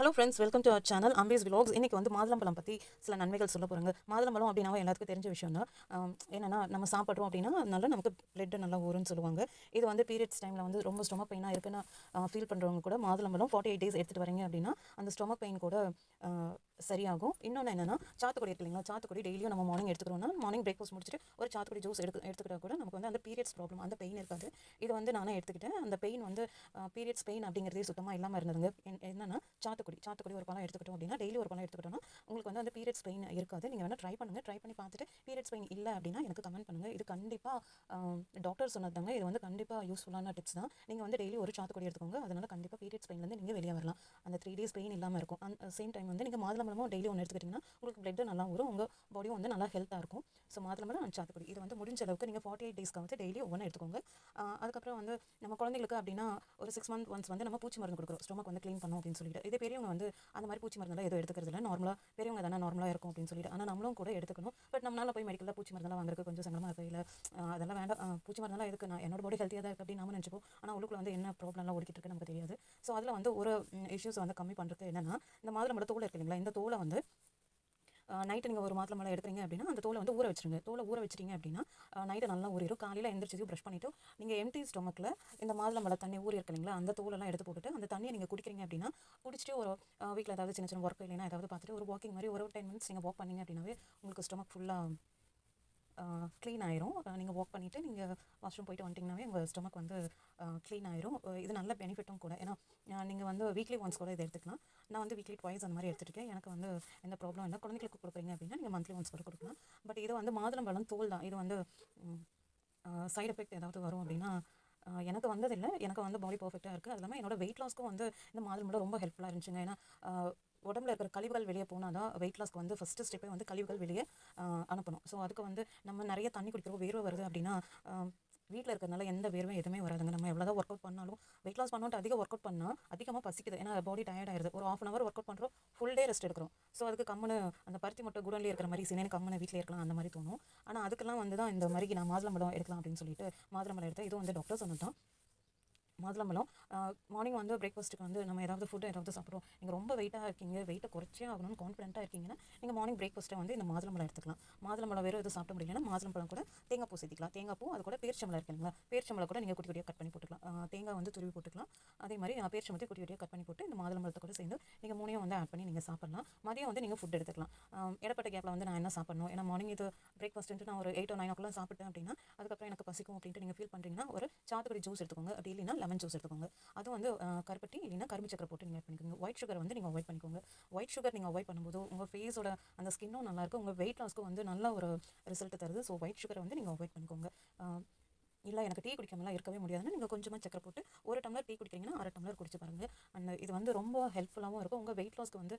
Hello friends welcome to our channel Ambee's vlogs இன்னைக்கு வந்து மாதுளம்பழம் பற்றி சில நன்மைகள் சொல்ல போகிறாங்க மாதுளம்பழம் அப்படின்னா எல்லாத்துக்கும் தெரிஞ்ச விஷயம் தான் என்னென்னா என்னன்னா நம்ம சாப்பிட்றோம் அப்படின்னா அதனால நமக்கு பிளட்டு நல்லா ஊறுன்னு சொல்லுவாங்க. இது வந்து பீரியட்ஸ் டைமில் வந்து ரொம்ப ஸ்டொமக் பெயினாக இருக்குன்னு ஃபீல் பண்ணுறவங்க கூட மாதுளம்பழம் ஃபார்ட்டி எயிட் டேஸ் எடுத்துகிட்டு வரீங்க அப்படின்னா அந்த ஸ்டொமக் பெயின் கூட சரியாகும். இன்னொன்று என்னன்னா சாத்துக்குடி இருக்கு இல்லைங்களா? சாத்துக்குடி டெய்லியும் நம்ம மார்னிங் எடுத்துக்கிறோம்னா மார்னிங் பிரேக்ஃபாஸ்ட் முடிச்சுட்டு ஒரு சாத்துக்குடி ஜூஸ் எடுத்து எடுத்துக்கிட்டா கூட நமக்கு வந்து அந்த பீரியட்ஸ் ப்ராப்ளம் அந்த பெயின் இருக்காது. இது வந்து நானே எடுத்துக்கிட்டேன். அந்த பெயின் வந்து பீரியட்ஸ் பெயின் அப்படிங்கிறதே சுத்தமாக இல்லாமல் இருந்ததுங்க. என்னென்னா சாத்துக்குடி சாத்துக்குடி ஒரு பழம் எடுத்துக்கிட்டோம் அப்படின்னா டெய்லி ஒரு பழம் எடுத்துக்கிட்டோம்னா உங்களுக்கு வந்து அந்த பீரியட்ஸ் பெயின் இருக்காது. நீங்கள் வேணால் ட்ரை பண்ணுங்கள் ட்ரை பண்ணி பார்த்துட்டு பீரியட்ஸ் பெயின் இல்லை அப்படின்னா எனக்கு கமெண்ட் பண்ணுங்கள் இது கண்டிப்பாக டாக்டர் சொன்னதாங்க இது வந்து கண்டிப்பாக யூஸ்ஃபுல்லான டிப்ஸ் தான். நீங்கள் வந்து டெய்லி ஒரு சாத்துக்குடி எடுத்துக்கோங்க. அதனால் கண்டிப்பாக பீரியட்ஸ் பெயின்லேருந்து நீங்கள் வெளியே வரலாம். அந்த த்ரீ டேஸ் பெயின் இல்லாமல் இருக்கும். அந்த சேம் டைம் வந்து நீங்கள் மாதுளம்பழமும் டெய்லி ஒன்று எடுத்துக்கிட்டிங்கன்னா உங்களுக்கு பிளட் நல்லா வரும். உங்கள் பாடியும் வந்து நல்லா ஹெல்த்தாக இருக்கும். ஸோ மாதுளம்பழம் அண்ட் சாத்துக்குடி இது வந்து முடிஞ்ச அளவுக்கு நீங்கள் ஃபார்ட்டி எயிட் டேஸ்க்கு வந்து டெய்லி ஒவ்வொன்று எடுத்துக்கோங்க அதுக்கப்புறம் வந்து நம்ம குழந்தைங்களுக்கு அப்படின்னா ஒரு சிக்ஸ் மந்த் ஒன்ஸ் வந்து நம்ம பூச்சி மருந்து கொடுக்குறோம். ஸ்டொமக் வந்து க்ளீன் பண்ணும் அப்படின்னு சொல்லிட்டு. இதே பெரியவங்க வந்து அந்த மாதிரி பூச்சி மருந்தெல்லாம் எதுவும் எடுத்துக்கிறது இல்லை. நார்மலாக பெரியவங்க தானே நார்மலாக இருக்கும் அப்படின்னு சொல்லிட்டு. ஆனால் நம்மளும் கூட எடுத்துக்கணும். பட் நம்மளால போய் மெடிக்கலில் பூச்சி மருந்தெல்லாம் வாங்குறதுக்கு கொஞ்சம் சங்கமாக இருக்கு. இல்லை அதெல்லாம் வேண்டாம். பூச்சி மருந்தெல்லாம் எதுக்கு? நான் என்னோட பாடி ஹெல்த்தியாக தான் இருக்குது அப்படின்னு நாம நினச்சிப்போம். ஆனால் உள்ளுக்குள்ள வந்து என்ன ப்ராப்ளம்லாம் ஓடிக்கிட்டு இருக்கு நமக்கு தெரியாது. ஸோ அதில் வந்து ஒரு இஷ்யூஸ் வந்து கம்மி பண்ணுறது என்னன்னா இந்த மாதுளம்பழ தோல் இருக்கு இல்லைங்களா? இந்த தோலை வந்து நைட்டு நீங்கள் ஒரு மாதுளை மேலே எடுக்கிறீங்க அப்படின்னா அந்த தோலை வந்து ஊற வச்சிருங்க. தோலை ஊற வச்சிட்டிங்க அப்படின்னா நைட்டு நல்லா ஊறிடும். காலையில் எந்திரிச்சதையும் ப்ரஷ் பண்ணிவிட்டு நீங்கள் எம்டி ஸ்டொமக்கில் இந்த மாதுளை மலை தண்ணி ஊறி இருக்கு இல்லைங்களா அந்த தோலெல்லாம் எடுத்து போட்டுட்டு அந்த தண்ணியை நீங்கள் குடிக்கிறீங்க அப்படின்னா குடிச்சிட்டு ஒரு வீட்டில் ஏதாவது சின்ன சின்ன ஒர்க் இல்லைன்னா ஏதாவது பார்த்துட்டு ஒரு வாக்கிங் மாதிரி ஒரு டென் மினிட்ஸ் நீங்கள் வாக் பண்ணிங்க அப்படின்னாவே உங்களுக்கு ஸ்டொமக் ஃபுல்லாக க்ளீன் ஆயிரும். நீங்கள் வாக் பண்ணிவிட்டு நீங்கள் வாஷ்ரூம் போயிட்டு வந்துட்டிங்கனாவே உங்கள் ஸ்டொமக் வந்து க்ளீன் ஆயிரும். இது நல்ல பெனிஃபிட்டும் கூட. ஏன்னா நீங்கள் வந்து வீக்லி ஒன்ஸ் கூட இதை எடுத்துக்கலாம். நான் வந்து வீக்லி ட்வைஸ் அந்த மாதிரி எடுத்துருக்கேன். எனக்கு வந்து எந்த ப்ராப்ளம் இல்லை. குழந்தைங்களுக்கு கொடுக்குறீங்க அப்படின்னா நீங்கள் மந்த்லி ஒன்ஸ் கூட கொடுக்கலாம். பட் இது வந்து மாதுளம்பழம் தோல் தான். இது வந்து சைட் எஃபெக்ட் ஏதாவது வரும் அப்படின்னா எனக்கு வந்ததில்லை. எனக்கு வந்து பாடி பர்ஃபெக்டாக இருக்குது அது இல்லாமல் என்னோடய வெயிட் லாஸ்க்கும் வந்து இந்த மாதுளம்பழம் ரொம்ப ஹெல்ப்ஃபுல்லாக இருந்துச்சுங்க. ஏன்னா உடம்புல இருக்கிற கழிவுகள் வெளியே போனால் தான் வெயிட் லாஸ்க்கு வந்து ஃபஸ்ட்டு ஸ்டெப்பே வந்து கழிவுகள் வெளியே அனுப்பணும். ஸோ அதுக்கு வந்து நம்ம நிறைய தண்ணி குடிக்கிறோம் வேர்வை வருது அப்படின்னா வீட்டில் இருக்கிறதுனால எந்த வேர்வையும் எதுவுமே வராதுங்க. நம்ம எவ்வளோ தான் ஒர்க் அவுட் பண்ணாலும் வெயிட் லாஸ் பண்ணோட்டு அதிக ஒர்க் அவுட் பண்ணால் அதிகமாக பசிக்குது. ஏன்னா பாடி டயர்ட் ஆயிருது ஒரு half an hour work out பண்ணுறோம் ஃபுல் டே ரெஸ்ட் எடுக்கிறோம். ஸோ அதுக்கு கம்முன்னு அந்த பருத்தி மட்டும் குடன்லேயே இருக்கிற மாதிரி சினேனு கம்முன்னு வீட்டில் இருக்கலாம் அந்த மாதிரி தோணும். ஆனால் அதுக்கெல்லாம் வந்து தான் இந்த மாதிரி நான் மாதுளம்பழம் எடுக்கலாம் அப்படின்னு சொல்லிட்டு மாதுளம்பழம் எடுத்தேன். இதுவும் வந்து டாக்டர் சொன்னது தான் மாதுளம்பழம். மார்னிங் வந்து பிரேக்ஃபாஸ்ட்டுக்கு வந்து நம்ம ஏதாவது ஃபுட்டு ஏதாவது சாப்பிடுவோம் நீங்கள் ரொம்ப வெயிட்டாக இருக்கீங்க வெயிட்டை குறைச்சே ஆகணும்னு கான்ஃபிடென்ட்டாக இருக்கீங்கன்னா நீங்கள் மார்னிங் பிரேக்ஃபாஸ்ட்டை வந்து இந்த மாதுளம்பழம் எடுத்துக்கலாம். மாதுளம்பழம் வேறு எதுவும் சாப்பிட முடியலன்னா மாதுளம்பழம் கூட தேங்காய் பூ சேர்த்திக்கலாம் தேங்காய் பூ அது கூட பேரிச்சம்பளம் இருக்கு இல்லைங்களா? பேரிச்சம்பளம் கூட நீங்கள் குட்டி குட்டியாக கட் பண்ணி போட்டுக்கலாம். தேங்காய் வந்து துருவி போட்டுக்கலாம். அதே மாதிரி நான் பேரிச்சம்பளத்தை குட்டி குட்டியாக கட் பண்ணி போட்டு இந்த மாதுளம்பழத்தை கூட சேர்ந்து நீங்கள் மூணையும் வந்து ஆட் பண்ணி நீங்கள் சாப்பிட்லாம். மதியம் வந்து நீங்கள் ஃபுட் எடுத்துக்கலாம். இடப்பட்ட கேப்பில் வந்து நான் என்ன சாப்பிடணும்? ஏன்னா மார்னிங் இது பிரேக்ஃபாஸ்ட்டு நான் ஒரு eight o nine o'clock சாப்பிட்டேன் அப்படின்னா அதுக்கப்புறம் எனக்கு பசிக்கும் அப்படின்ட்டு நீங்கள் ஃபீல் பண்ணுறீங்கன்னா ஒரு சாத்துக்குடி ஜூஸ் எடுத்துக்கோங்க. அப்படி இல்லைன்னா லெமன் ஜூஸ் எடுத்துக்கோங்க. அதுவும் வந்து கருப்பட்டி இல்லைன்னா கரும்பு சக்கரை போட்டு நீங்கள் பண்ணிக்கோங்க. ஒயிட் சுகர் வந்து நீங்கள் அவாய்ட் பண்ணிக்கோங்க. ஒயிட் சுகர் நீங்கள் அவாய்ட் பண்ணும்போது உங்கள் ஃபேஸோட அந்த ஸ்கின்னும் நல்லாயிருக்கும் உங்கள் வெயிட் லாஸ்க்கும் வந்து நல்ல ஒரு ரிசல்ட் தருது. ஸோ ஒயிட் சுகரை வந்து நீங்கள் அவாய்ட் பண்ணிக்கோங்க. இல்லை எனக்கு டீ குடிக்காமலாம் இருக்கவே முடியாதுன்னா நீங்கள் கொஞ்சமாக சக்கரை போட்டு ஒரு டம்ளர் டீ குடிக்கிறீங்கன்னா அரை டம்ளர் குடிச்சு பாருங்க. அண்ட் இது வந்து ரொம்ப ஹெல்ப்ஃபுல்லாகவும் இருக்கும். உங்கள் வெயிட் லாஸ்க்கு வந்து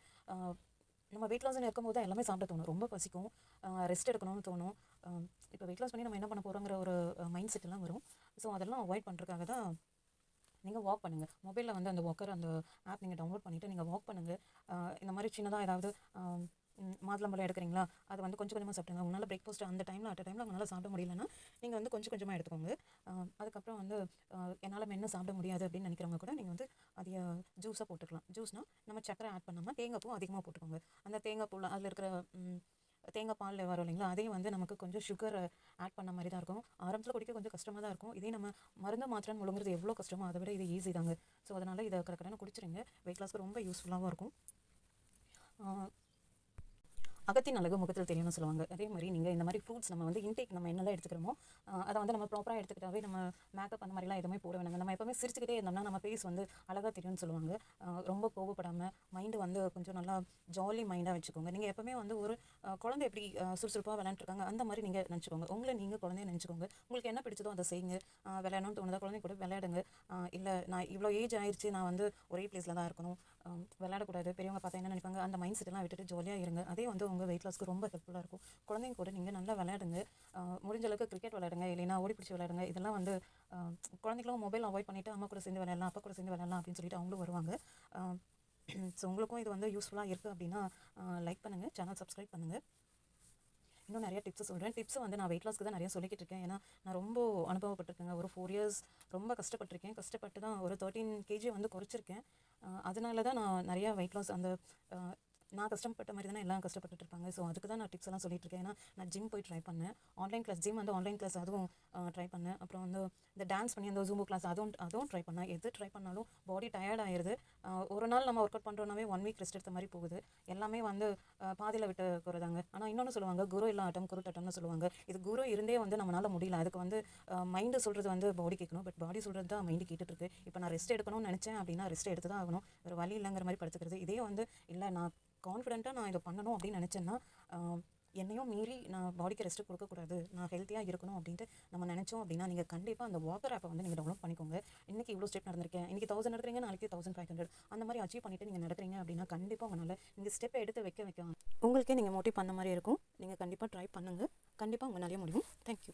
நம்ம வெயிட் லாஸ்னு இருக்கும்போது தான் எல்லாமே சாப்பிட தோணும். ரொம்ப பசிக்கும். ரெஸ்ட் எடுக்கணும்னு தோணும். இப்போ வெயிட் லாஸ் பண்ணி நம்ம என்ன பண்ண போகிறோங்கிற ஒரு மைண்ட் செட்டெல்லாம் வரும். ஸோ அதெல்லாம் அவாய்ட் பண்ணுறதுக்காக தான் நீங்கள் வாக் பண்ணுங்கள் மொபைலில் வந்து அந்த வாக்கர் அந்த ஆப் நீங்கள் டவுன்லோட் பண்ணிவிட்டு நீங்கள் வாக் பண்ணுங்கள் இந்த மாதிரி சின்னதாக ஏதாவது மாதுளம்பழம் எடுக்கிறீங்களா? அது வந்து கொஞ்சம் கொஞ்சமாக சாப்பிடுங்க உங்களால் பிரேக்ஃபாஸ்ட் அந்த டைமில் அட் டைமில் உங்களால் சாப்பிட முடியலன்னா நீங்கள் வந்து கொஞ்சம் கொஞ்சமாக எடுத்துக்கோங்க. அதுக்கப்புறம் வந்து என்னால் மென்று சாப்பிட முடியாது அப்படின்னு நினைக்கிறவங்க கூட நீங்கள் வந்து அதை ஜூஸாக போட்டுக்கலாம். ஜூஸ்னால் நம்ம சக்கரை ஆட் பண்ணாமல் தேங்காய் பூ அதிகமாக போட்டுக்கோங்க. அந்த தேங்காய் பூவில் அதில் இருக்கிற தேங்காய் பாலில் வரும் இல்லைங்களா? அதையும் வந்து நமக்கு கொஞ்சம் சுகர் ஆட் பண்ண மாதிரி தான் இருக்கும். ஆரம்பத்தில் குடிக்க கொஞ்சம் கஷ்டமாக தான் இருக்கும். இதே நம்ம மருந்து மாத்திரன்னு முழுங்குறது எவ்வளோ கஷ்டமோ அதை விட இது ஈஸி தாங்க. ஸோ அதனால் இதை கரெக்டான குடிச்சிருங்க. வெயிட் லாஸ்க்கு ரொம்ப யூஸ்ஃபுல்லாகவும் இருக்கும். அகத்தின் அழகு முகத்தில் தெரியும்னு சொல்லுவாங்க. அதே மாதிரி நீங்கள் இந்த மாதிரி ஃப்ரூட்ஸ் நம்ம வந்து இன்டேக் நம்ம என்னெல்லாம் எடுத்துக்கிறோமோ அதை வந்து நம்ம ப்ராப்பராக எடுத்துக்கிட்டாவே நம்ம மேக்கப் அந்த மாதிரிலாம் எதுவுமே போட வேணாங்க நம்ம எப்போவுமே சிரிச்சுக்கிட்டே இருந்தோம்னா நம்ம ஃபேஸ் வந்து அழகாக தெரியும்னு சொல்லுவாங்க. ரொம்ப கோவப்படாமல் மைண்டு வந்து கொஞ்சம் நல்லா ஜாலி மைண்டாக வச்சுக்கோங்க. நீங்கள் எப்பவுமே வந்து ஒரு குழந்தை எப்படி சுறுசுறுப்பாக விளையாண்டுருக்காங்க அந்த மாதிரி நீங்கள் நினச்சிக்கோங்க. உங்களை நீங்கள் குழந்தைய நினச்சிக்கோங்க. உங்களுக்கு என்ன பிடிச்சதோ அதை செய்யுங்க. விளையாடணும்னு தோணுதா குழந்தை கூட விளையாடுங்க. இல்லை நான் இவ்வளோ ஏஜ் ஆயிடுச்சு நான் வந்து ஒரே பிளேஸில் தான் இருக்கணும். விளையாடக்கூடாது. பெரியவங்க பார்த்தா என்ன நினைப்பாங்க அந்த மைண்ட் செட்டெல்லாம் விட்டுட்டு ஜாலியாக இருங்க. அதே வந்து உங்கள் வெயிட் லாஸ்க்கு ரொம்ப ஹெல்ப்ஃபுல்லாக இருக்கும். குழந்தைங்க கூட நீங்கள் நல்லா விளையாடுங்க. முடிஞ்ச அளவுக்கு கிரிக்கெட் விளையாடுங்க. இல்லைன்னா ஓடி பிடிச்சி விளையாடுங்க. இதெல்லாம் வந்து குழந்தைங்களும் மொபைல் அவாய்ட் பண்ணிவிட்டு அம்மா கூட சேர்ந்து விளையாடலாம் அப்பா கூட சேர்ந்து விளையாடலாம் அப்படின்னு சொல்லிட்டு அவங்களும் வருவாங்க. ஸோ உங்களுக்கும் இது வந்து யூஸ்ஃபுல்லாக இருக்குது அப்படின்னா லைக் பண்ணுங்கள் சேனல் சப்ஸ்கிரைப் பண்ணுங்கள் இன்னும் நிறைய டிப்ஸ் சொல்கிறேன் டிப்ஸ் வந்து நான் வெயிட் லாஸ்க்கு தான் நிறைய சொல்லிக்கிட்டு இருக்கேன். ஏன்னா நான் ரொம்ப அனுபவப்பட்டிருக்கேங்க. ஒரு ஃபோர் இயர்ஸ் ரொம்ப கஷ்டப்பட்டிருக்கேன். கஷ்டப்பட்டு தான் ஒரு தேர்ட்டீன் கேஜி வந்து குறைச்சிருக்கேன். அதனால தான் நான் நிறையா வெயிட் லாஸ் அந்த நான் கஷ்டப்பட்ட மாதிரி தானே எல்லாம் கஷ்டப்பட்டுட்டு இருப்பாங்க. ஸோ அதுக்கு தான் நான் டிப்ஸ் எல்லாம் சொல்லிட்டு இருக்கேன். ஏன்னா நான் ஜிம் போய் ட்ரை பண்ணேன். ஆன்லைன் கிளாஸ் ஜிம் வந்து ஆன்லைன் கிளாஸ் அதுவும் ட்ரை பண்ணேன். அப்புறம் வந்து இந்த டான்ஸ் பண்ணி அந்த ஜூம்போ கிளாஸ் அதுவும் அதுவும் ட்ரை பண்ணால் எது ட்ரை பண்ணாலும் பாடி டயர்ட் ஆயிடுது ஒரு நாள் நம்ம ஒர்க் அவுட் பண்ணுறோம்னாவே ஒன் வீக் ரெஸ்ட் எடுத்த மாதிரி போகுது. எல்லாமே வந்து பாதியில் விட்டு போகிறதாங்க ஆனால் இன்னொன்று சொல்லுவாங்க குரு இல்லா ஆட்டம் குருட்டட்டம்னு சொல்லுவாங்க. இது குரு இருந்தே வந்து நம்மளால் முடியல. அதுக்கு வந்து மைண்டு சொல்கிறது வந்து பாடி கேட்கணும். பட் பாடி சொல்கிறது தான் மைண்டு கேட்டுட்டு இருக்கு இப்போ நான் ரெஸ்ட் எடுக்கணும்னு நினச்சேன் அப்படின்னா ரெஸ்ட் எடுத்து தான் ஆகணும். வேறு வழி இல்லைங்கிற மாதிரி படுத்துக்கிறது. இதே வந்து இல்லை நான் கான்ஃபிடென்ட்டாக நான் இதை பண்ணணும் அப்படின்னு நினச்சேன்னா என்னையும் மீறி நான் பாடிக்கு ரெஸ்ட் கொடுக்கக்கூடாது நான் ஹெல்த்தியாக இருக்கணும் அப்படின்ட்டு நம்ம நினச்சோம் அப்படின்னா நீங்கள் கண்டிப்பாக அந்த வாக்கர் ஆப்பை வந்து நீங்கள் டவுன்லோட் பண்ணிக்கோங்க. இன்றைக்கி இவ்வளோ ஸ்டெப் நடந்திருக்கேன். இன்றைக்கி தௌசண்ட் நடக்கிறீங்க நாளைக்கு தௌசண்ட் ஃபைவ் ஹண்ட்ரட் அந்த மாதிரி அச்சீவ் பண்ணிட்டு நீங்கள் நடக்கிறீங்க அப்படின்னா கண்டிப்பாக உங்களால் நீங்கள் ஸ்டெப்பை எடுத்து வைக்க வைக்க உங்களுக்கே நீங்கள் மோட்டிவ் பண்ண மாதிரி இருக்கும். நீங்கள் கண்டிப்பாக ட்ரை பண்ணுங்கள் கண்டிப்பாக உங்களாலே முடியும். தேங்க்யூ